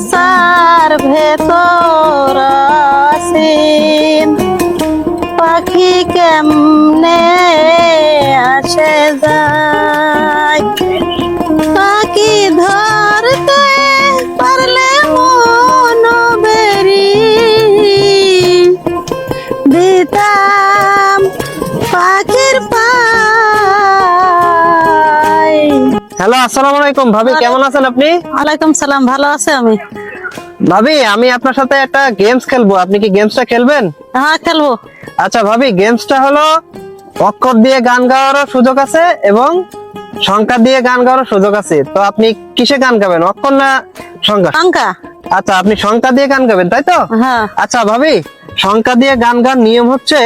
খাসার ভেতর আসিন পাখি কেমনে আসে যায় হ্যালো আসসালামু আলাইকুম। ভাবি কেমন আছেন আপনি? ওয়ালাইকুম সালাম ভালো আছে আমি। ভাবি আমি আপনার সাথে একটা গেমস খেলব। আপনি কি গেমসটা খেলবেন? হ্যাঁ খেলব। আচ্ছা ভাবি গেমসটা হলো অক্ষর দিয়ে গান গাওয়ারও সুযোগ আছে এবং সংখ্যা দিয়ে গান গাওয়ারও সুযোগ আছে। তো আপনি কিসে গান গাবেন অক্ষর না সংখ্যা? সংখ্যা। আচ্ছা আপনি সংখ্যা দিয়ে গান গাবেন তাই তো? হ্যাঁ। আচ্ছা ভাবি সংখ্যা দিয়ে গান গান নিয়ম হচ্ছে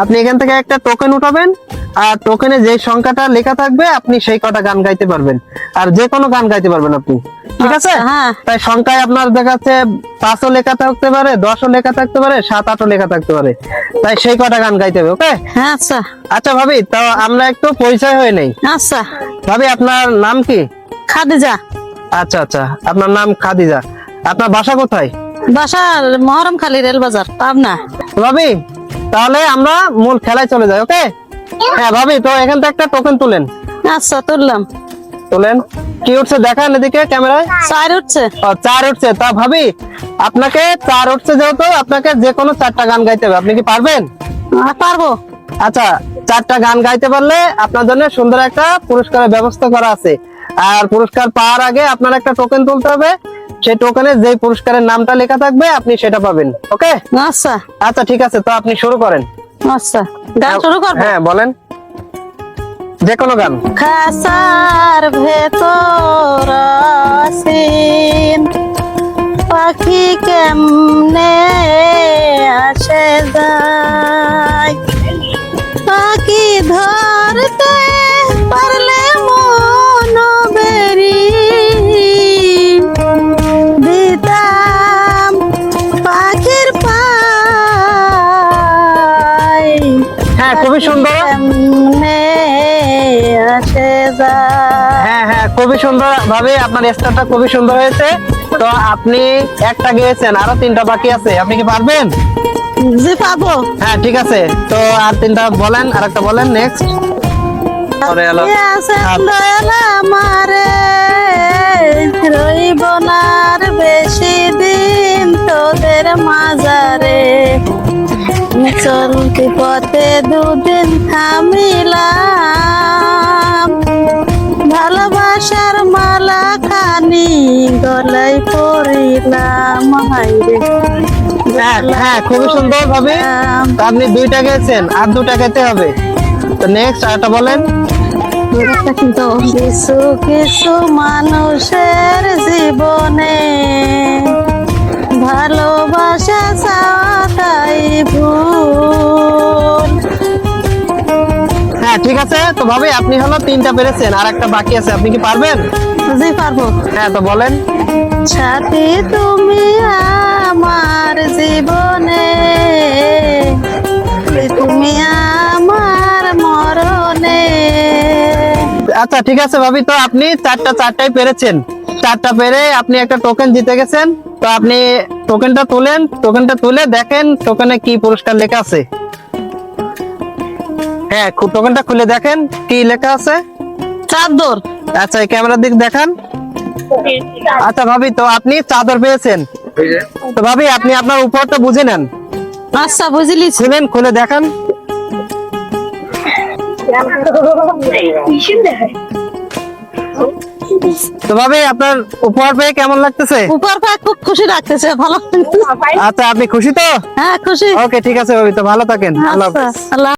আপনি এখান থেকে একটা টোকেন উঠাবেন আর টোকেনে যে সংখ্যাটা লেখা থাকবে আপনি সেই কটা গান গাইতে পারবেন। আর যে কোনো গান গাইতে পারবেন আপনি। ঠিক আছে? আচ্ছা, হ্যাঁ। তাই সংখ্যায় আপনার দেখা যাচ্ছে পাঁচও লেখা থাকতে পারে দশও লেখা থাকতে পারে সাত আটও লেখা থাকতে পারে। তাই সেই কটা গান গাইতে হবে ওকে হ্যাঁ আচ্ছা। আচ্ছা ভাবি তো আমরা একটু পরিচয় হয়ে নেই। আচ্ছা। ভাবি আপনার নাম কি? খাদিজা। আচ্ছা আচ্ছা। আপনার নাম খাদিজা। আপনার বাসা কোথায়? বাসা মহরম খালি রেল বাজার পাবনা। ভাবি তাহলে আমরা মূল খেলায় চলে যাই ওকে হ্যাঁ ভাবি তো এখান থেকে একটা টোকেন তুলেন। আচ্ছা তুললাম। তুলেন। কি উঠছে দেখান এদিকে ক্যামেরায়। চার উঠছে। ও চার উঠছে। তা ভাবি আপনাকে চার উঠছে যেহেতু আপনাকে যে কোনো চারটা গান গাইতে হবে। আপনি কি পারবেন? পারব। আচ্ছা চারটা গান গাইতে পারলে আপনার জন্য সুন্দর একটা পুরস্কারের ব্যবস্থা করা আছে। আর পুরস্কার পাওয়ার আগে আপনার একটা টোকেন তুলতে হবে। সেই টোকেনে যে পুরস্কারের নামটা লেখা থাকবে আপনি সেটা পাবেন। ওকে আচ্ছা। আচ্ছা ঠিক আছে। তো আপনি শুরু করেন। আচ্ছা গান শুরু করব? হ্যাঁ বলেন। যে কোনো গান। খাসার ভেতর আসিন পাখি কেমনে হ্যাঁ খুবই সুন্দর। হ্যাঁ হ্যাঁ খুবই সুন্দর ভাবে আপনার স্টারটা খুবই সুন্দর হয়েছে। তো আপনি একটা গেয়েছেন আরও তিনটা বাকি আছে। আপনি কি পারবেন? জি পাবো। হ্যাঁ ঠিক আছে। তো আর তিনটা বলেন আর একটা বলেন নেক্সট পরে এলো আচ্ছা। আমারে রইব না চলতি পথে দুদিন থামিলাম। ভালোবাসার মালা খানি গলায় পড়িলাম হাইরে হ্যাঁ হ্যাঁ খুবই সুন্দর ভাবে। আপনি দুইটা গেছেন আর দুটা খেতে হবে। তো নেক্সট আরেকটা বলেন। কিছু কিছু মানুষের জীবনে ভালোবাসা চাওয়াটাই ভুল। হ্যাঁ ঠিক আছে। তো ভাবে আপনি হলো তিনটা পেরেছেন আর একটা বাকি আছে। আপনি কি পারবেন? জি পারব। হ্যাঁ তো বলেন। সাথী তুমি আমার জীবনে তুমি আমার মরণে। আচ্ছা ঠিক আছে ভাবি। তো আপনি চারটা চারটাই পেরেছেন। চারটা পেরে আপনি একটা টোকেন জিতে গেছেন। তো আপনি টোকেনটা তুলেন টোকেনটা তুলে দেখেন টোকেনে কি পুরস্কার লেখা আছে। হ্যাঁ টোকেনটা খুলে দেখেন কি লেখা আছে। চাদর। আচ্ছা এই ক্যামেরার দিক দেখান। আচ্ছা ভাবি তো আপনি চাদর পেয়েছেন। তো ভাবি আপনি আপনার উপরটা বুঝে নেন। আচ্ছা বুঝলি খুলেন খুলে দেখান। তো ভাবি আপনার উপহার পেয়ে কেমন লাগতেছে? উপহার পেয়ে খুব খুশি রাখতেছে ভালো আচ্ছা আপনি খুশি তো? হ্যাঁ খুশি। ওকে ঠিক আছে ভাবি তো ভালো থাকেন। আচ্ছা আল্লাহ